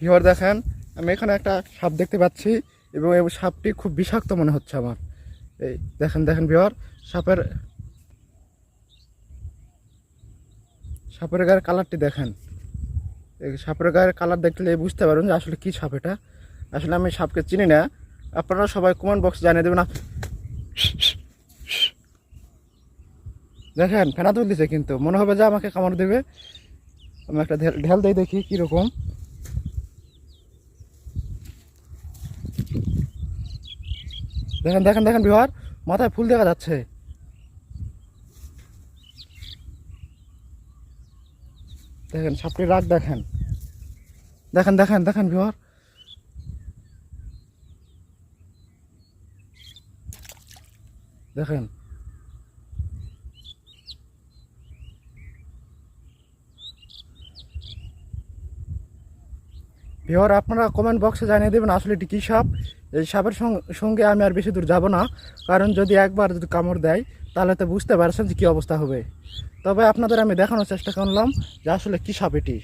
Viewer দেখেন, আমি এখানে একটা সাপ দেখতে পাচ্ছি এবং এই সাপটি খুব বিষাক্ত মনে হচ্ছে আমার। এই দেখেন দেখেন ভিওর সাপের সাপের গায়ের কালারটি দেখেন। এই সাপের গায়ের কালার দেখলে বুঝতে পারবেন যে আসলে কি সাপ এটা। আসলে আমি সাপকে চিনি না। আপনারা সবাই কমেন্ট বক্স জানিয়ে দেবেন দেখেন, ফেনা তুলতেছে কিন্তু। মনে হবে যে আমাকে কামড় দেবে। আমি একটা ঢেল ঢেল দিয়ে দেখি কীরকম। দেখেন দেখেন দেখেন বিহার, মাথায় ফুল দেখা যাচ্ছে। দেখেন সাপটির রাগ দেখেন। দেখেন দেখেন দেখেন বিহার। দেখেন। ভিওর আপনারা কমেন্ট বক্সে জানিয়ে দেবেন আসলে এটি কী সাপ এই সাপের সঙ্গে আমি আর বেশি দূর যাব না। কারণ যদি একবার যদি কামড় দেয়, তাহলে তো বুঝতে পারছেন যে কী অবস্থা হবে। তবে আপনাদের আমি দেখানোর চেষ্টা করলাম যে আসলে কী সাপ এটি।